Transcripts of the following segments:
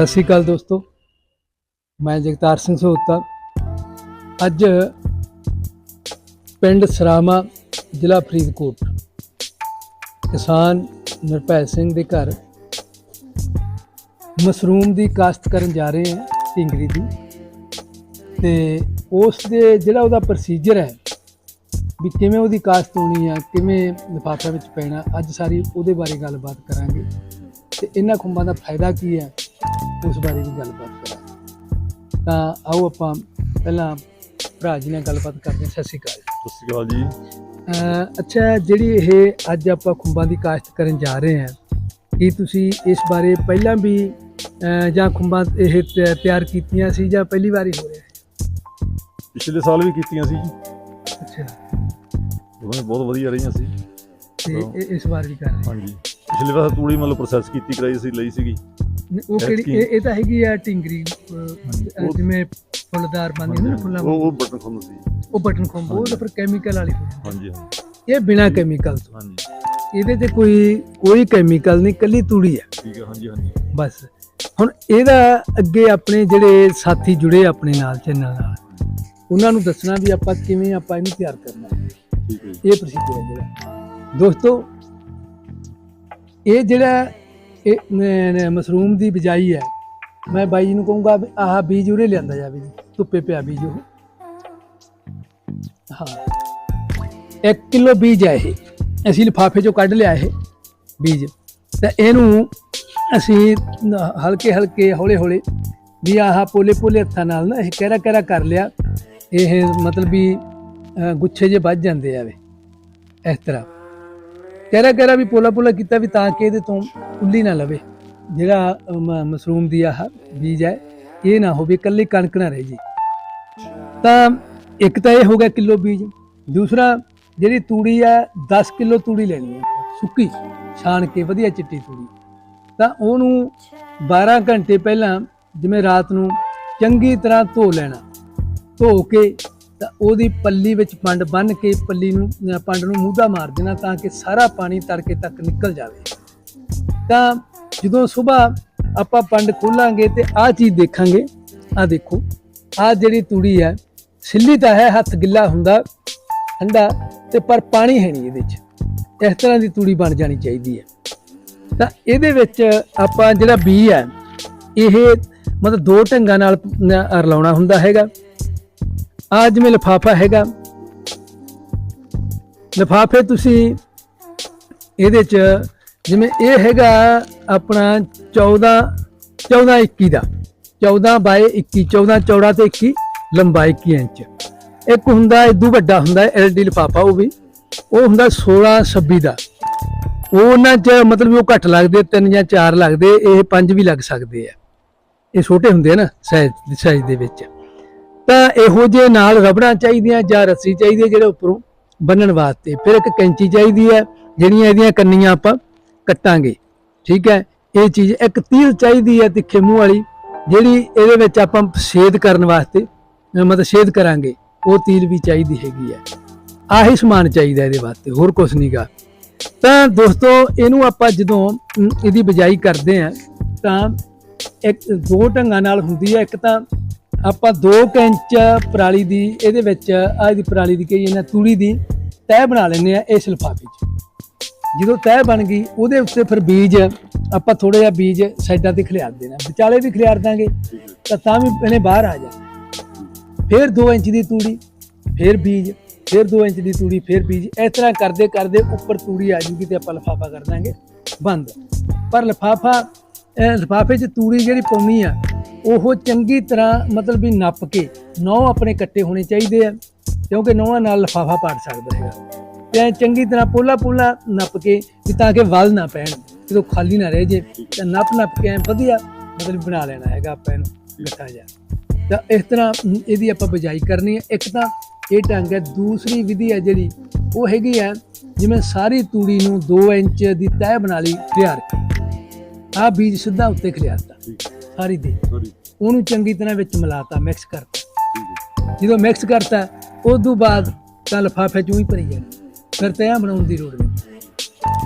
ਸਤਿ ਸ਼੍ਰੀ ਅਕਾਲ ਦੋਸਤੋ। ਮੈਂ ਜਗਤਾਰ ਸਿੰਘ ਸੋਤਾ ਅੱਜ ਪਿੰਡ ਸਰਾਮਾ, ਜ਼ਿਲ੍ਹਾ ਫਰੀਦਕੋਟ। ਕਿਸਾਨ ਨਿਰਭੈ ਸਿੰਘ ਦੇ ਘਰ ਮਸ਼ਰੂਮ ਦੀ ਕਾਸ਼ਤ ਕਰਨ ਜਾ ਰਹੇ ਹਾਂ ਢਿੰਗਰੀ ਦੀ। ਤੇ ਉਸ ਦੇ ਜਿਹੜਾ ਉਹਦਾ ਪ੍ਰੋਸੀਜਰ ਹੈ ਵੀ ਕਿਵੇਂ ਉਹਦੀ ਕਾਸ਼ਤ ਹੋਣੀ ਆ, ਕਿਵੇਂ ਲਿਫਾਫੇ ਵਿੱਚ ਪੈਣਾ, ਅੱਜ ਸਾਰੀ ਉਹਦੇ ਬਾਰੇ ਗੱਲਬਾਤ ਕਰਾਂਗੇ। ਤੇ ਇਹਨਾਂ ਖੁੰਬਾਂ ਦਾ ਫਾਇਦਾ ਕੀ ਹੈ? ਉਸ ਬਾਰੇ ਵੀ ਗੱਲਬਾਤ ਕਰਾਂਗੇ ਤਾਂ ਆਓ ਆਪਾਂ ਪਹਿਲਾਂ ਭਰਾ ਜੀ ਨਾਲ ਗੱਲਬਾਤ ਕਰਦੇ ਹਾਂ। ਸਤਿ ਸ਼੍ਰੀ ਅਕਾਲ। ਸਤਿ ਸ਼੍ਰੀ ਅਕਾਲ ਜੀ। ਅੱਛਾ ਜਿਹੜੀ ਇਹ ਅੱਜ ਆਪਾਂ ਖੁੰਬਾਂ ਦੀ ਕਾਸ਼ਤ ਕਰਨ ਜਾ ਰਹੇ ਹਾਂ ਕੀ ਤੁਸੀਂ ਇਸ ਬਾਰੇ ਪਹਿਲਾਂ ਵੀ ਜਾਂ ਖੁੰਬਾਂ ਇਹ ਤਿਆ- ਤਿਆਰ ਕੀਤੀਆਂ ਸੀ ਜਾਂ ਪਹਿਲੀ ਵਾਰੀ ਹੋ ਰਿਹਾ ਹੈ? ਪਿਛਲੇ ਸਾਲ ਵੀ ਕੀਤੀਆਂ ਸੀ ਜੀ। ਅੱਛਾ। ਬਹੁਤ ਵਧੀਆ ਰਹੀਆਂ ਸੀ। ਤੇ ਇਸ ਵਾਰ ਵੀ ਕਰ ਰਹੇ ਹਾਂਜੀ। ਪਿਛਲੇ ਵਾਰ ਤੂੜੀ ਮਤਲਬ ਪ੍ਰੋਸੈਸ ਕੀਤੀ ਕਰਾਈ ਸੀ ਲਈ ਸੀਗੀ। ਉਹ ਕਿਹੜੀ ਇਹ ਇਹ ਤਾਂ ਹੈਗੀ ਆ ਟਿੰਗਰੀ ਅਹ, ਉਹ- ਜਿਵੇਂ ਫੁੱਲਦਾਰ ਬੰਦੇ ਨਾ ਫੁੱਲਾਂ ਉਹ ਉਹ ਬਟਨ ਖੁੰਦ ਸੀ ਉਹ ਬਟਨ ਖੁੰਬ ਉਹ ਤਾਂ ਫਿਰ ਕੈਮੀਕਲ ਵਾਲੀ ਹੁੰਦੀ। ਹਾਂਜੀ ਹਾਂਜੀ। ਇਹ ਬਿਨਾ ਕੈਮੀਕਲ ਤੋਂ। ਹਾਂਜੀ। ਇਹਦੇ ਤੇ ਕੋਈ ਕੋਈ ਕੈਮੀਕਲ ਨਹੀਂ ਕੱਲੀ ਤੂੜੀ ਹੈ ਠੀਕ ਹੈ ਹਾਂਜੀ ਹਾਂਜੀ। ਬਸ। ਹੁਣ ਇਹਦਾ ਅੱਗੇ ਆਪਣੇ ਜਿਹੜੇ ਸਾਥੀ ਜੁੜੇ ਆਪਣੇ ਨਾਲ ਚੈਨਲ ਨਾਲ ਉਹਨਾਂ ਨੂੰ ਦੱਸਣਾ ਵੀ ਆਪਾਂ ਕਿਵੇਂ ਆਪਾਂ ਇਹਨੂੰ ਤਿਆਰ ਕਰਨਾ। ਹੈ। ਠੀਕ ਹੈ ਜੀ। ਇਹ ਪ੍ਰੋਸੀਜਰ ਹੈ ਜਿਹੜਾ। ਦੋਸਤੋ ਇਹ ਜਿਹੜਾ ਇਹ ਮਸ਼ਰੂਮ ਦੀ ਬਿਜਾਈ ਹੈ। ਮੈਂ ਬਾਈ ਜੀ ਨੂੰ ਕਹੂੰਗਾ ਵੀ ਆਹ ਬੀਜ ਉਰੇ ਲਿਆਂਦਾ ਜਾਵੇ ਜੀ, ਧੁੱਪੇ ਪਿਆ ਬੀਜ ਉਹ। ਹਾਂ। 1 ਕਿਲੋ ਬੀਜ ਹੈ ਇਹ। ਅਸੀਂ ਲਿਫਾਫੇ ਚੋਂ ਕੱਢ ਲਿਆ ਇਹ ਬੀਜ। ਤੇ ਇਹਨੂੰ ਅਸੀਂ ਹਲਕੇ ਹਲਕੇ ਹੌਲੇ ਹੌਲੇ ਵੀ ਆਹ ਪੋਲੇ ਪੋਲੇ ਹੱਥਾਂ ਨਾਲ ਨਾ ਇਹ ਕਹਿਰਾ ਕਹਿਰਾ ਕਰ ਲਿਆ। ਇਹ ਮਤਲਬ ਵੀ ਗੁੱਛੇ ਜੇ ਵੱਜ ਜਾਂਦੇ ਆਵੇ ਇਸ ਤਰ੍ਹਾਂ। ਕਹਿਰਾ ਕਹਿਰਾ ਵੀ ਪੋਲਾ ਪੋਲਾ ਕੀਤਾ ਵੀ ਤਾਂ ਕਿ ਇਹਦੇ ਤੋਂ ਉੱਲੀ ਨਾ ਲਵੇ। ਜਿਹੜਾ ਮ- ਮਸ਼ਰੂਮ ਦੀ ਆਹ ਬੀਜ ਹੈ, ਇਹ ਨਾ ਹੋਵੇ, ਇਕੱਲੀ ਕਣਕ ਨਾ ਰਹਿ ਜੀ। ਤਾਂ ਇੱਕ ਤਾਂ ਇਹ ਹੋ ਗਿਆ ਕਿਲੋ ਬੀਜ। ਦੂਸਰਾ, ਜਿਹੜੀ ਤੂੜੀ ਆ 10 ਕਿਲੋ ਤੂੜੀ ਲੈਣੀ ਹੈ ਸੁੱਕੀ, ਛਾਣ ਕੇ, ਵਧੀਆ ਚਿੱਟੀ ਤੂੜੀ। ਤਾਂ ਉਹਨੂੰ 12 ਘੰਟੇ ਪਹਿਲਾਂ ਜਿਵੇਂ ਰਾਤ ਨੂੰ ਚੰਗੀ ਤਰ੍ਹਾਂ ਧੋ ਲੈਣਾ। ਧੋ ਕੇ ਤਾਂ ਉਹਦੀ ਪੱਲੀ ਵਿੱਚ ਪੰਡ ਬੰਨ ਕੇ ਪੱਲੀ ਨੂੰ ਪੰਡ ਨੂੰ ਮੂਧਾ ਮਾਰ ਦੇਣਾ ਤਾਂ ਕਿ ਸਾਰਾ ਪਾਣੀ ਤੜਕੇ ਤੱਕ ਨਿਕਲ ਜਾਵੇ। ਤਾਂ ਜਦੋਂ ਸਵੇਰ ਆਪਾਂ ਪੰਡ ਖੋਲਾਂਗੇ ਤੇ ਆਹ ਚੀਜ਼ ਦੇਖਾਂਗੇ, ਆਹ ਦੇਖੋ, ਆਹ ਜਿਹੜੀ ਤੂੜੀ ਹੈ, ਸਿੱਲੀ ਤਾਂ ਹੈ, ਹੱਥ ਗਿੱਲਾ ਹੁੰਦਾ, ਠੰਡਾ ਤੇ ਪਰ ਪਾਣੀ ਹੈ ਨਹੀਂ ਇਹਦੇ 'ਚ ਇਸ ਤਰ੍ਹਾਂ ਦੀ ਤੂੜੀ ਬਣ ਜਾਣੀ ਚਾਹੀਦੀ ਹੈ। ਤਾਂ ਇਹਦੇ ਵਿੱਚ ਆਪਾਂ ਜਿਹੜਾ ਬੀ ਹੈ, ਇਹ ਮਤਲਬ ਦੋ ਢੰਗਾਂ ਨਾਲ ਰਲਾਉਣਾ ਹੁੰਦਾ ਹੈਗਾ। ਆ ਜਿਵੇਂ ਲਿਫਾਫਾ ਹੈਗਾ। ਲਿਫਾਫੇ ਤੁਸੀਂ ਇਹਦੇ ਚ ਜਿਵੇਂ ਇਹ ਹੈਗਾ ਆਪਣਾ 14 14 21 ਦਾ। 14 ਬਾਏ 21 14 ਚੌੜਾ ਤੇ 21 ਲੰਬਾ 21 ਇੰਚ। ਇੱਕ ਹੁੰਦਾ ਇਦੋਂ ਵੱਡਾ ਹੁੰਦਾ ਐਲਡੀ ਲਿਫਾਫਾ ਉਹ ਵੀ। ਉਹ ਹੁੰਦਾ 16 26 ਦਾ। ਉਹ ਉਹਨਾਂ ਚ ਮਤਲਬ ਉਹ ਘੱਟ ਲੱਗਦੇ, ਤਿੰਨ ਜਾਂ ਚਾਰ ਲੱਗਦੇ, ਇਹ ਪੰਜ ਵੀ ਲੱਗ ਸਕਦੇ ਆ। ਇਹ ਛੋਟੇ ਹੁੰਦੇ ਆ ਨਾ, ਸਾਈਜ਼ ਸਾਈਜ਼ ਦੇ ਵਿੱਚ। ਤਾਂ ਇਹੋ ਜਿਹੇ ਨਾਲ ਰਬੜਾਂ ਚਾਹੀਦੀਆਂ ਜਾਂ ਰੱਸੀ ਚਾਹੀਦੀ ਹੈ ਜਿਹੜੇ ਉੱਪਰੋਂ ਬੰਨਣ ਵਾਸਤੇ। ਫਿਰ ਇੱਕ ਕੈਂਚੀ ਚਾਹੀਦੀ ਹੈ, ਜਿਹੜੀਆਂ ਇਹਦੀਆਂ ਕੰਨੀਆਂ ਆਪਾਂ ਕੱਟਾਂਗੇ। ਠੀਕ ਹੈ? ਇਹ ਚੀਜ਼ ਇੱਕ ਤੀਲ ਚਾਹੀਦੀ ਹੈ ਤਿੱਖੇ ਮੂੰਹ ਵਾਲੀ, ਜਿਹੜੀ ਇਹਦੇ ਵਿੱਚ ਆਪਾਂ ਛੇਦ ਕਰਨ ਵਾਸਤੇ, ਮਤਲਬ ਛੇਦ ਕਰਾਂਗੇ। ਉਹ ਤੀਲ ਵੀ ਚਾਹੀਦੀ ਹੈਗੀ ਹੈ। ਆਹੀ ਸਮਾਨ ਚਾਹੀਦਾ ਇਹਦੇ ਵਾਸਤੇ, ਹੋਰ ਕੁਝ ਨਹੀਂਗਾ ਤਾਂ ਦੋਸਤੋ, ਇਹਨੂੰ ਆਪਾਂ ਜਦੋਂ ਇਹਦੀ ਬਿਜਾਈ ਕਰਦੇ ਆ ਤਾਂ ਇੱਕ ਦੋ ਢੰਗਾਂ ਨਾਲ ਹੁੰਦੀ ਹੈ। ਇੱਕ ਤਾਂ ਆਪਾਂ 2 ਇੰਚ ਪਰਾਲੀ ਦੀ, ਇਹਦੇ ਵਿੱਚ ਆਹ ਦੀ ਪਰਾਲੀ ਦੀ ਕਹੀ ਇਹਨਾਂ ਤੂੜੀ ਦੀ ਤਹਿ ਬਣਾ ਲੈਂਦੇ ਆ ਇਸ ਲਿਫਾਫੇ 'ਚ। ਜਦੋਂ ਤਹਿ ਬਣ ਗਈ, ਉਹਦੇ ਉੱਤੇ ਫਿਰ ਬੀਜ, ਆਪਾਂ ਥੋੜਾ ਜਿਹਾ ਬੀਜ ਸਾਈਡਾਂ ਤੇ ਖਿਲਾਰ ਦੇਣਾ। ਵਿਚਾਲੇ ਵੀ ਖਿਲਾਰ ਦਾਂਗੇ, ਤਾਂ ਤਾਂ ਵੀ ਇਹਨੇ ਬਾਹਰ ਆ ਜਾ ਫਿਰ 2 ਇੰਚ ਦੀ ਤੂੜੀ, ਫਿਰ ਬੀਜ, ਫਿਰ 2 ਇੰਚ ਦੀ ਤੂੜੀ, ਫਿਰ ਬੀਜ। ਇਸ ਤਰ੍ਹਾਂ ਕਰਦੇ ਕਰਦੇ ਉੱਪਰ ਤੂੜੀ ਆ ਜੂਗੀ ਤੇ ਆਪਾਂ ਲਿਫਾਫਾ ਕਰ ਦਾਂਗੇ, ਬੰਦ। ਪਰ ਲਿਫਾਫਾ ਲਿਫਾਫੇ 'ਚ ਤੂੜੀ ਜਿਹੜੀ ਪਾਉਣੀ ਆ, ਉਹ ਚੰਗੀ ਤਰ੍ਹਾਂ ਮਤਲਬ ਵੀ ਨੱਪ ਕੇ ਨੌ ਆਪਣੇ ਕੱਟੇ ਹੋਣੇ ਚਾਹੀਦੇ ਆ, ਕਿਉਂਕਿ ਨੌਆਂ ਨਾਲ ਲਿਫਾਫਾ ਪਾੜ ਸਕਦਾ ਹੈਗਾ। ਤੇ ਚੰਗੀ ਤਰ੍ਹਾਂ ਪੋਲਾ ਪੋਲਾ ਨੱਪ ਕੇ ਵੀ ਤਾਂ ਕਿ ਵਲ ਨਾ ਪੈਣ, ਜਦੋਂ ਖਾਲੀ ਨਾ ਰਹਿ ਜੇ, ਤਾਂ ਨੱਪ ਨੱਪ ਕੇ ਐਂ ਵਧੀਆ ਮਤਲਬ ਬਣਾ ਲੈਣਾ ਹੈਗਾ ਆਪਾਂ ਇਹਨੂੰ ਗੱਠਾ ਜਿਹਾ। ਤਾਂ ਇਸ ਤਰ੍ਹਾਂ ਇਹਦੀ ਆਪਾਂ ਬਜਾਈ ਕਰਨੀ ਹੈ ਇੱਕ ਤਾਂ ਇਹ ਢੰਗ ਹੈ, ਦੂਸਰੀ ਵਿਧੀ ਹੈ ਜਿਹੜੀ, ਉਹ ਹੈਗੀ ਹੈ, ਜਿਵੇਂ ਸਾਰੀ ਤੂੜੀ ਨੂੰ 2 ਇੰਚ ਦੀ ਤਹਿ ਬਣਾ ਲਈ ਤਿਆਰ ਆ ਬੀਜ ਸਿੱਧਾ ਉੱਤੇ ਖਿਲਾਰਤਾ ਠੀਕ ਸਾਰੀ ਦੀ। ਉਹਨੂੰ ਚੰਗੀ ਤਰ੍ਹਾਂ ਵਿੱਚ ਮਿਲਾਤਾ ਮਿਕਸ ਕਰਤਾ। ਜਦੋਂ ਮਿਕਸ ਕਰਤਾ ਉਸ ਤੋਂ ਬਾਅਦ ਤਾਂ ਲਿਫਾਫੇ ਚੋਂ ਹੀ ਭਰੀ ਜਾਣਾ। ਫਿਰ ਤੈਆਂ ਬਣਾਉਣ ਦੀ ਲੋੜ ਨਹੀਂ।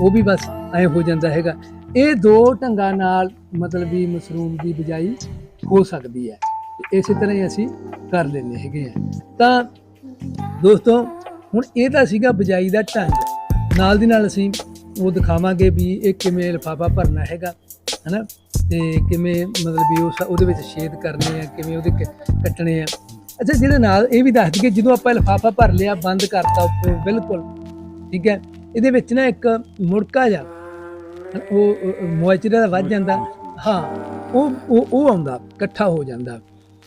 ਉਹ ਵੀ ਬਸ ਐ ਹੋ ਜਾਂਦਾ ਹੈਗਾ। ਇਹ ਦੋ ਢੰਗਾਂ ਨਾਲ ਮਤਲਬ ਵੀ ਮਸ਼ਰੂਮ ਦੀ ਬਿਜਾਈ ਹੋ ਸਕਦੀ ਹੈ। ਤੇ ਇਸੇ ਤਰ੍ਹਾਂ ਹੀ ਅਸੀਂ ਕਰ ਲੈਂਦੇ ਹੈਗੇ ਆ ਤਾਂ ਦੋਸਤੋ ਹੁਣ ਇਹ ਤਾਂ ਸੀਗਾ ਬਿਜਾਈ ਦਾ ਢੰਗ। ਨਾਲ ਦੀ ਨਾਲ ਅਸੀਂ ਉਹ ਦਿਖਾਵਾਂਗੇ ਵੀ ਇਹ ਕਿਵੇਂ ਲਿਫਾਫਾ ਭਰਨਾ ਹੈਗਾ, ਹਨਾ? ਤੇ ਕਿਵੇਂ ਮਤਲਬ ਵੀ ਉਸ ਉਹਦੇ ਵਿੱਚ ਛੇਦ ਕਰਨੇ ਆ, ਕਿਵੇਂ ਉਹਦੇ ਕ- ਕੱਟਣੇ ਆ। ਅੱਛਾ, ਜਿਹਦੇ ਨਾਲ ਇਹ ਵੀ ਦੱਸ ਦਈਏ, ਜਦੋਂ ਆਪਾਂ ਲਿਫਾਫਾ ਭਰ ਲਿਆ, ਬੰਦ ਕਰਤਾ ਉੱਪਰ, ਬਿਲਕੁਲ, ਠੀਕ ਹੈ? ਇਹਦੇ ਵਿੱਚ ਨਾ ਇੱਕ ਮੁੜਕਾ ਜਾ ਉਹ ਮੋਇਚਰ ਦਾ ਵੱਧ ਜਾਂਦਾ। ਹਾਂ, ਉਹ ਉਹ ਉਹ ਆਉਂਦਾ, ਇਕੱਠਾ ਹੋ ਜਾਂਦਾ।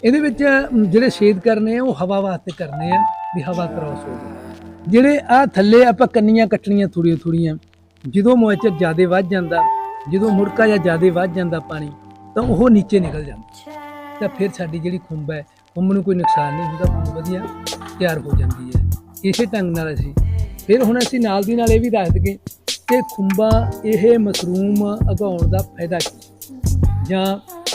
ਇਹਦੇ ਵਿੱਚ ਜਿਹੜੇ ਛੇਦ ਕਰਨੇ ਆ, ਉਹ ਹਵਾ ਵਾਸਤੇ ਕਰਨੇ ਆ, ਵੀ ਹਵਾ ਕ੍ਰਾਸ ਹੋ ਜਾਵੇ। ਜਿਹੜੇ ਆ ਥੱਲੇ ਆਪਾਂ ਕੰਨੀਆਂ ਕੱਟਣੀਆਂ ਥੋੜੀਆਂ ਥੋੜੀਆਂ ਜਦੋਂ ਮੋਇਚਰ ਜ਼ਿਆਦਾ ਵੱਧ ਜਾਂਦਾ, ਜਦੋਂ ਮੁੜਕਾ ਜਾਂ ਜ਼ਿਆਦਾ ਵੱਧ ਜਾਂਦਾ ਪਾਣੀ, ਤਾਂ ਉਹ ਨੀਚੇ ਨਿਕਲ ਜਾਂਦਾ। ਤਾਂ ਫਿਰ ਸਾਡੀ ਜਿਹੜੀ ਖੁੰਬ ਹੈ ਖੁੰਬ ਨੂੰ ਕੋਈ ਨੁਕਸਾਨ ਨਹੀਂ ਹੁੰਦਾ, ਖੁੰਬ ਵਧੀਆ ਤਿਆਰ ਹੋ ਜਾਂਦੀ ਹੈ। ਇਸੇ ਢੰਗ ਨਾਲ ਅਸੀਂ, ਫਿਰ ਹੁਣ ਅਸੀਂ ਨਾਲ ਦੀ ਨਾਲ ਇਹ ਵੀ ਦੱਸ ਦਈਏ ਕਿ ਖੁੰਬਾਂ ਇਹ ਮਸ਼ਰੂਮ ਉਗਾਉਣ ਦਾ ਫਾਇਦਾ ਕੀ ਜਾਂ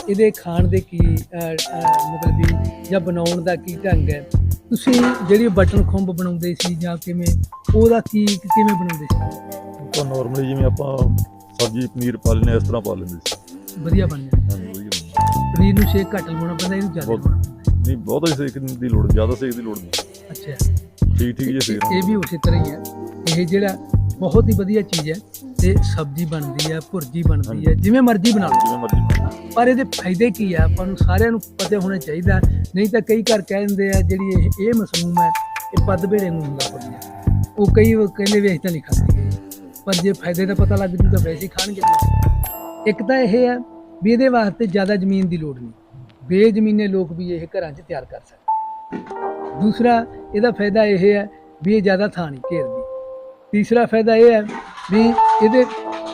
ਇਹਦੇ ਖਾਣ ਦੇ ਕੀ ਮਤਲਬ ਵੀ, ਜਾਂ ਬਣਾਉਣ ਦਾ ਕੀ ਢੰਗ ਹੈ? ਤੁਸੀਂ ਜਿਹੜੀ ਬਟਨ ਖੁੰਬ ਬਣਾਉਂਦੇ ਸੀ ਜਾਂ ਕਿਵੇਂ, ਉਹਦਾ ਕੀ, ਕਿਵੇਂ ਬਣਾਉਂਦੇ ਸੀ? ਤਾਂ ਨਾਰਮਲੀ ਜਿਵੇਂ ਆਪਾਂ ਸਬਜ਼ੀ ਪਨੀਰ ਪਾ ਲੈਂਦੇ ਹਾਂ, ਇਸ ਤਰ੍ਹਾਂ ਪਾ ਲੈਂਦੇ ਸੀ। ਵਧੀਆ ਬਣ ਜਾਂਦਾ। ਹਾਂਜੀ ਵਧੀਆ ਬਣਦਾ। ਪਨੀਰ ਨੂੰ ਸ਼ੇਕ ਘੱਟ ਲਵਾਉਣਾ ਪੈਂਦਾ ਇਹਨੂੰ ਜ਼ਿਆਦਾ ਬਹੁਤ। ਲਵਾਉਣਾ ਨਹੀਂ ਬਹੁਤਾ ਸੇਕ ਦੀ ਲੋੜ ਜ਼ਿਆਦਾ ਸੇਕ ਦੀ ਲੋੜ ਨਹੀਂ। ਅੱਛਾ। ਠੀਕ ਠੀਕ ਜੇ ਸੇਕ ਇਹ ਵੀ ਉਸੇ ਤਰ੍ਹਾਂ ਹੀ ਹੈ। ਇਹ ਜਿਹੜਾ ਬਹੁਤ ਹੀ ਵਧੀਆ ਚੀਜ਼ ਹੈ ਤੇ ਸਬਜ਼ੀ ਬਣਦੀ ਹੈ ਭੁਰਜੀ ਬਣਦੀ ਹੈ ਜਿਵੇਂ ਮਰਜ਼ੀ ਬਣਾ ਲਓ। ਜਿਵੇਂ ਮਰਜ਼ੀ ਬਣਾ ਲਓ। ਪਰ ਇਹਦੇ ਫਾਇਦੇ ਕੀ ਆ? ਆਪਾਂ ਨੂੰ ਸਾਰਿਆਂ ਨੂੰ ਪਤਾ ਹੋਣਾ ਚਾਹੀਦਾ। ਨਹੀਂ ਤਾਂ ਕਈ ਘਰ ਕਹਿ ਦਿੰਦੇ ਆ ਜਿਹੜੀ ਇਹ ਇਹ ਮਸ਼ਰੂਮ ਹੈ ਇਹ ਪੱਦ ਭੇੜੇ ਨੂੰ ਹੁੰਦਾ ਭੁਰਜੀ ਉਹ ਕਈ ਉਹ ਕਹਿੰਦੇ ਵੇਚ ਤਾਂ ਨਹੀਂ ਖਾਂਦੇ। ਪਰ ਜੇ ਫਾਇਦੇ ਦਾ ਪਤਾ ਲੱਗ ਜੂ ਤਾਂ ਵੈਸੇ ਹੀ ਖਾਣਗੇ। ਇੱਕ ਤਾਂ ਇਹ ਹੈ ਵੀ ਇਹਦੇ ਵਾਸਤੇ ਜ਼ਿਆਦਾ ਜ਼ਮੀਨ ਦੀ ਲੋੜ ਨਹੀਂ। ਬੇਜ਼ਮੀਨੇ ਲੋਕ ਵੀ ਇਹ ਘਰਾਂ 'ਚ ਤਿਆਰ ਕਰ ਸਕਦੇ ਦੂਸਰਾ, ਇਹਦਾ ਫਾਇਦਾ ਇਹ ਹੈ ਵੀ ਇਹ ਜ਼ਿਆਦਾ ਥਾਂ ਨਹੀਂ ਘੇਰਦੀ। ਤੀਸਰਾ ਫਾਇਦਾ ਇਹ ਹੈ ਵੀ ਇਹਦੇ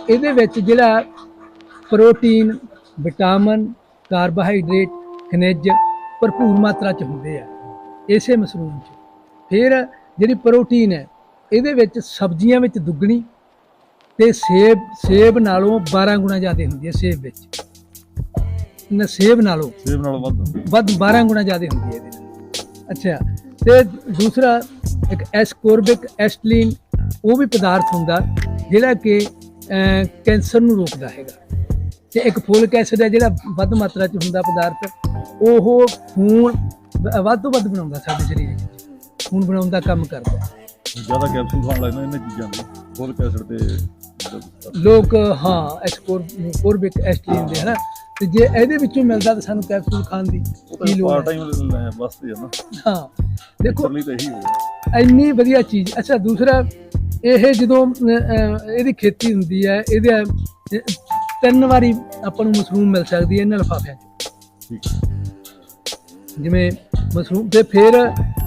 ਇਹਦੇ ਵਿੱਚ ਜਿਹੜਾ ਪ੍ਰੋਟੀਨ, ਵਿਟਾਮਿਨ, ਕਾਰਬੋਹਾਈਡਰੇਟ, ਖਣਿਜ ਭਰਪੂਰ ਮਾਤਰਾ ਚ ਹੁੰਦੇ ਆ, ਇਸੇ ਮਸ਼ਰੂਮ ਚ। ਫਿਰ ਜਿਹੜੀ ਪ੍ਰੋਟੀਨ ਹੈ, ਇਹਦੇ ਵਿੱਚ ਸਬਜ਼ੀਆਂ ਵਿੱਚ ਦੁੱਗਣੀ ਤੇ ਸੇਬ ਸੇਬ ਨਾਲੋਂ 12 ਗੁਣਾ ਜ਼ਿਆਦਾ ਹੁੰਦੀ ਹੈ ਸੇਬ ਵਿੱਚ। ਨਾ ਸੇਬ ਨਾਲੋਂ ਸੇਬ ਨਾਲ ਵੱਧ ਵੱਧ 12 ਗੁਣਾ ਜ਼ਿਆਦਾ ਹੁੰਦੀ ਹੈ ਇਹਦੇ। ਅੱਛਾ ਤੇ ਦੂਸਰਾ ਇੱਕ ਐਸਕੋਰਬਿਕ ਐਸਟਲਿਨ ਉਹ ਵੀ ਪਦਾਰਥ ਹੁੰਦਾ ਜਿਹੜਾ ਕਿ ਕੈਂਸਰ ਨੂੰ ਰੋਕਦਾ ਹੈਗਾ। ਤੇ ਇੱਕ ਫੋਲਿਕ ਐਸਿਡ ਹੈ ਜਿਹੜਾ ਵੱਧ ਮਾਤਰਾ 'ਚ ਹੁੰਦਾ ਪਦਾਰਥ ਉਹ ਖੂਨ ਵੱਧ ਤੋਂ ਵੱਧ ਬਣਾਉਂਦਾ ਸਾਡੇ ਸਰੀਰ ਵਿੱਚ। ਖੂਨ ਬਣਾਉਣ ਦਾ ਕੰਮ ਕਰਦਾ। ਜ਼ਿਆਦਾ ਕੈਪਸੂਲ ਖਾਣ ਲੱਗਦਾ ਇਹਨਾਂ ਚੀਜ਼ਾਂ ਦੇ ਫੋਲਿਕ ਐਸਿਡ ਤੇ ਲੋਕ ਹਾਂ ਐਸਕੋਰਬਿਕ ਐਸਟਲਿਨ ਦੇ ਹਨਾ? ਤੇ ਜੇ ਇਹਦੇ ਵਿੱਚੋਂ ਮਿਲਦਾ ਤਾਂ ਸਾਨੂੰ ਕੈਪਸੂਲ ਖਾਣ ਦੀ ਕੀ ਲੋੜ ਪਾਰਟ ਹੈ ਟਾਈਮ ਆ ਨਾ। ਹਾਂ ਦੇਖੋ ਤਾਂ ਇੰਨੀ ਵਧੀਆ ਚੀਜ਼ ਅੱਛਾ ਦੂਸਰਾ ਇਹ ਜਦੋਂ ਇਹਦੀ ਖੇਤੀ ਹੁੰਦੀ ਹੈ ਇਹਦੇ ਤਿੰਨ ਵਾਰੀ ਆਪਾਂ ਨੂੰ ਮਸ਼ਰੂਮ ਮਿਲ ਸਕਦੀ ਹੈ ਇਹਨਾਂ ਲਿਫਾਫਿਆਂ 'ਚ। ਜਿਵੇਂ ਮਸ਼ਰੂਮ ਤੇ ਫਿਰ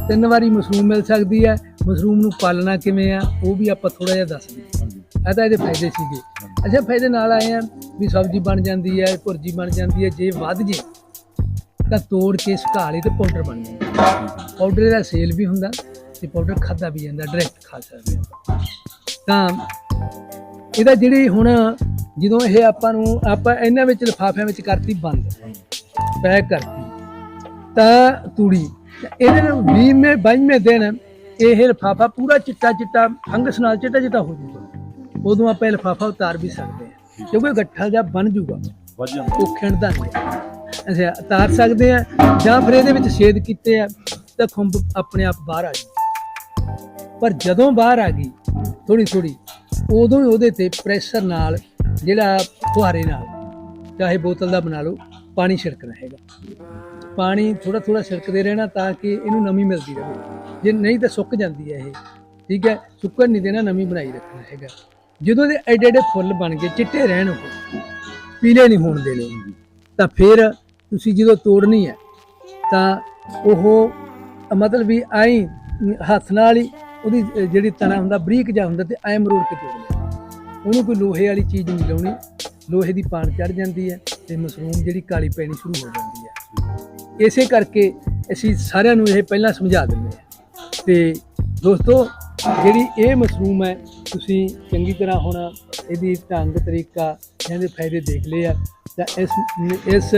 ਤਿੰਨ ਵਾਰੀ ਮਸ਼ਰੂਮ ਮਿਲ ਸਕਦੀ ਹੈ ਮਸ਼ਰੂਮ ਨੂੰ ਪਾਲਣਾ ਕਿਵੇਂ ਆ ਉਹ ਵੀ ਆਪਾਂ ਥੋੜਾ ਜਿਹਾ ਦੱਸ ਦਈਏ। ਇਹ ਤਾਂ ਇਹਦੇ ਫਾਇਦੇ ਸੀਗੇ। ਅੱਛਾ, ਫਾਇਦੇ ਨਾਲ ਆਏ ਆ ਵੀ ਸਬਜ਼ੀ ਬਣ ਜਾਂਦੀ ਹੈ, ਭੁਰਜੀ ਬਣ ਜਾਂਦੀ ਹੈ, ਜੇ ਵੱਧ ਜੇ, ਤਾਂ ਤੋੜ ਕੇ ਸੁਕਾ ਲਈ ਤੇ ਪਾਊਡਰ ਬਣ ਜਾਂਦਾ। ਪਾਊਡਰ ਦਾ ਸੇਲ ਵੀ ਹੁੰਦਾ ਤੇ ਪਾਊਡਰ ਖਾਦਾ ਵੀ ਜਾਂਦਾ ਡਾਇਰੈਕਟ ਖਾ ਸਕਦੇ ਹਾਂ ਤਾਂ ਇਹਦਾ ਜਿਹੜੀ ਹੁਣ ਜਦੋਂ ਇਹ ਆਪਾਂ ਨੂੰ, ਆਪਾਂ ਇਹਨਾਂ ਵਿੱਚ ਲਿਫਾਫਿਆਂ ਵਿੱਚ ਕਰਤੀ ਬੰਦ, ਪੈਕ ਕਰਤੀ, ਤਾਂ ਤੂੜੀ, ਇਹਦੇ ਨਾਲ 20ਵੇਂ 22ਵੇਂ ਦਿਨ ਇਹ ਲਿਫਾਫਾ ਪੂਰਾ ਚਿੱਟਾ ਚਿੱਟਾ ਫੰਗਸ ਨਾਲ ਚਿੱਟਾ ਚਿੱਟਾ ਹੋ ਜਾਊਗਾ ਉਦੋਂ ਆਪਾਂ ਇਹ ਲਿਫਾਫਾ ਉਤਾਰ ਵੀ ਸਕਦੇ ਹਾਂ। ਕਿਉਂਕਿ ਗੱਠਾ ਜਿਹਾ ਬਣ ਜਾਂਦਾ ਉਹ ਖਿੰਡਦਾ ਨਹੀਂ। ਅੱਛਾ ਉਤਾਰ ਸਕਦੇ ਆ ਜਾਂ ਫਿਰ ਇਹਦੇ ਵਿੱਚ ਛੇਦ ਕੀਤੇ ਆ ਤਾਂ ਖੁੰਬ ਆਪਣੇ ਆਪ ਬਾਹਰ ਆ ਗਈ। ਪਰ ਜਦੋਂ ਬਾਹਰ ਆ ਗਈ ਥੋੜੀ ਥੋੜੀ ਉਦੋਂ ਹੀ ਉਹਦੇ ਤੇ ਪ੍ਰੈਸ਼ਰ ਨਾਲ ਜਿਹੜਾ ਫੁਹਾਰੇ ਨਾਲ ਚਾਹੇ ਬੋਤਲ ਦਾ ਬਣਾ ਲਓ ਪਾਣੀ ਛਿੜਕਣਾ ਹੈਗਾ। ਪਾਣੀ ਥੋੜਾ ਥੋੜਾ ਛਿੜਕਦੇ ਰਹਿਣਾ ਤਾਂ ਕਿ ਇਹਨੂੰ ਨਮੀ ਮਿਲਦੀ ਰਹੇ। ਜੇ ਨਹੀਂ ਤਾਂ ਸੁੱਕ ਜਾਂਦੀ ਹੈ ਇਹ। ਠੀਕ ਹੈ? ਸੁੱਕਣ ਨਹੀਂ ਦੇਣਾ ਨਮੀ ਬਣਾਈ ਰੱਖਣਾ ਹੈਗਾ। ਜਦੋਂ ਦੇ ਐਡੇ ਐਡੇ ਫੁੱਲ ਬਣ ਗਏ ਚਿੱਟੇ ਰਹਿਣ ਉਹ, ਪੀਲੇ ਨਹੀਂ ਹੋਣ ਦੇਣੇ। ਤਾਂ ਫਿਰ ਤੁਸੀਂ ਜਦੋਂ ਤੋੜਨੀ ਹੈ, ਤਾਂ ਉਹ ਮਤਲਬ ਵੀ ਆਈ ਹੱਥ ਨਾਲ ਹੀ ਉਹਦੀ ਜਿਹੜੀ ਤਣਾ ਹੁੰਦਾ, ਬਰੀਕ ਜਿਹਾ ਹੁੰਦਾ ਤੇ ਐ ਮਰੋੜ ਕੇ ਤੋੜ ਲਿਆ ਉਹਨੂੰ ਕੋਈ ਲੋਹੇ ਵਾਲੀ ਚੀਜ਼ ਨਹੀਂ ਲਾਉਣੀ, ਲੋਹੇ ਦੀ ਪਾਣ ਚੜ ਜਾਂਦੀ ਹੈ ਤੇ ਮਸ਼ਰੂਮ ਜਿਹੜੀ ਕਾਲੀ ਪੈਣੀ ਸ਼ੁਰੂ ਹੋ ਜਾਂਦੀ ਹੈ। ਇਸੇ ਕਰਕੇ ਅਸੀਂ ਸਾਰਿਆਂ ਨੂੰ ਇਹ ਪਹਿਲਾਂ ਸਮਝਾ ਦਿੰਦੇ ਹਾਂ। ਤੇ ਦੋਸਤੋ, ਜਿਹੜੀ ਇਹ ਮਸ਼ਰੂਮ ਹੈ ਤੁਸੀਂ ਚੰਗੀ ਤਰ੍ਹਾਂ ਹੁਣ ਇਹਦੀ ਢੰਗ, ਤਰੀਕਾ ਇਹਦੇ ਫਾਇਦੇ ਦੇਖ ਲਏ ਆ, ਤਾਂ ਇਸ ਇਸ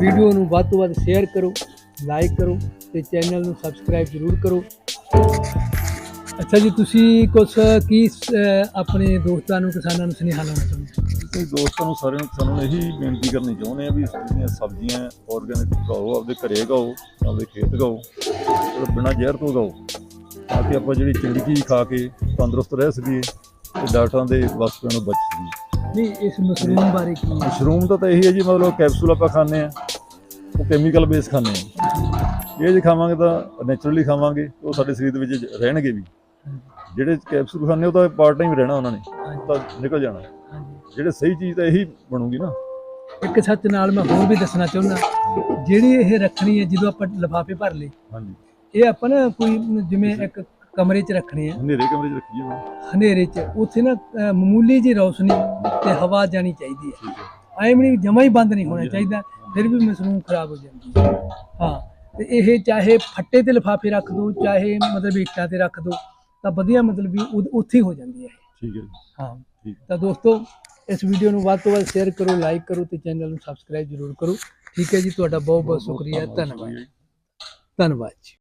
ਵੀਡੀਓ ਨੂੰ ਵੱਧ ਤੋਂ ਵੱਧ ਸ਼ੇਅਰ ਕਰੋ ਲਾਈਕ ਕਰੋ ਤੇ ਚੈਨਲ ਨੂੰ ਸਬਸਕ੍ਰਾਈਬ ਜ਼ਰੂਰ ਕਰੋ। ਅੱਛਾ ਜੀ, ਤੁਸੀਂ ਕੁਝ ਕੀ ਆਪਣੇ ਦੋਸਤਾਂ ਨੂੰ, ਕਿਸਾਨਾਂ ਨੂੰ ਸੁਨੇਹਾ ਲਾਉਣਾ ਚਾਹੁੰਦੇ ਹੋ? ਦੋਸਤਾਂ ਨੂੰ ਸਾਰਿਆਂ ਨੂੰ, ਸਾਨੂੰ ਇਹੀ ਬੇਨਤੀ ਕਰਨੀ ਚਾਹੁੰਦੇ ਆ ਵੀ ਜਿਹੜੀਆਂ ਸਬਜ਼ੀਆਂ ਆਰਗੈਨਿਕ ਉਗਾਓ, ਆਪਦੇ ਘਰੇ ਉਗਾਓ, ਆਪਦੇ ਖੇਤ ਉਗਾਓ ਬਿਨਾਂ ਜ਼ਹਿਰ ਤੋਂ ਉਗਾਓ। ਤਾਂ ਕਿ ਆਪਾਂ ਜਿਹੜੀ ਚੰਗੀ ਚੀਜ਼ ਖਾ ਕੇ ਤੰਦਰੁਸਤ ਰਹਿ ਸਕੀਏ ਤੇ ਡਾਕਟਰਾਂ ਦੇ ਵਸਤੂਆਂ ਨੂੰ ਬਚ ਸਕੀਏ। ਨਹੀਂ ਇਸ ਮਸ਼ਰੂਮ ਬਾਰੇ ਕੀ? ਮਸ਼ਰੂਮ ਦਾ ਤਾਂ ਇਹੀ ਹੈ ਜੀ ਮਤਲਬ ਕੈਪਸੂਲ ਆਪਾਂ ਖਾਂਦੇ ਆ ਉਹ ਕੈਮੀਕਲ ਬੇਸ ਖਾਂਦੇ ਆ ਇਹ ਜੇ ਖਾਵਾਂਗੇ ਤਾਂ ਨੇਚਰਲੀ ਖਾਵਾਂਗੇ ਉਹ ਸਾਡੇ ਸਰੀਰ ਦੇ ਵਿੱਚ ਰਹਿਣਗੇ ਵੀ। ਜਿਹੜੇ ਕੈਪਸੂਲ ਖਾਂਦੇ ਉਹ ਤਾਂ ਪਾਰਟ ਟਾਈਮ ਰਹਿਣਾ ਉਹਨਾਂ ਨੇ ਤਾਂ ਨਿਕਲ ਜਾਣਾ। ਜਿਹੜੇ ਸਹੀ ਚੀਜ਼ ਤਾਂ ਇਹੀ ਬਣੂਗੀ ਨਾ। ਇੱਕ ਸੱਚ ਨਾਲ ਮੈਂ ਹੋਰ ਵੀ ਦੱਸਣਾ ਚਾਹੁੰਦਾ ਜਿਹੜੀ ਇਹ ਰੱਖਣੀ ਹੈ ਜਦੋਂ ਆਪਾਂ ਲਿਫਾਫੇ ਭਰ ਲਏ ਹਾਂਜੀ। ਇਹ ਆਪਾਂ ਨਾ ਕੋਈ ਜਿਵੇਂ ਇੱਕ ਕਮਰੇ 'ਚ ਰੱਖਣੇ ਆ। ਹਨੇਰੇ ਕਮਰੇ 'ਚ ਰੱਖੀਏ ਹਨੇਰੇ 'ਚ। ਉੱਥੇ ਨਾ ਮਾਮੂਲੀ ਜੀ ਰੌਸ਼ਨੀ ਤੇ ਹਵਾ ਜਾਣੀ ਚਾਹੀਦੀ ਹੈ। ਠੀਕ ਹੈ। ਐਵੇਂ ਨਹੀਂ ਜਮਾ ਹੀ ਬੰਦ ਨਹੀਂ ਹੋਣਾ ਚਾਹੀਦਾ ਫਿਰ ਵੀ ਮਸ਼ਰੂਮ ਖਰਾਬ ਹੋ ਜਾਂਦੀ ਹੈ। ਹਾਂ ਤੇ ਇਹ ਚਾਹੇ ਫੱਟੇ ਤੇ ਲਿਫਾਫੇ ਰੱਖ ਦੋ ਚਾਹੇ ਮਤਲਬ ਇੱਟਾਂ ਤੇ ਰੱਖ ਦੋ ਤਾਂ ਵਧੀਆ ਮਤਲਬ ਵੀ ਉਦ- ਉੱਥੇ ਹੀ ਹੋ ਜਾਂਦੀ ਹੈ ਇਹ। ਠੀਕ ਹੈ ਜੀ। ਹਾਂ। ਠੀਕ ਤਾਂ ਦੋਸਤੋ ਇਸ ਵੀਡੀਓ ਨੂੰ ਵੱਧ ਤੋਂ ਵੱਧ ਸ਼ੇਅਰ ਕਰੋ ਲਾਈਕ ਕਰੋ ਤੇ ਚੈਨਲ ਨੂੰ ਸਬਸਕ੍ਰਾਈਬ ਜ਼ਰੂਰ ਕਰੋ। ਠੀਕ ਹੈ ਜੀ ਤੁਹਾਡਾ ਬਹੁਤ ਬਹੁਤ ਸ਼ੁਕਰੀਆ ਧੰਨਵਾਦ। ਧੰਨਵਾਦ ਜੀ।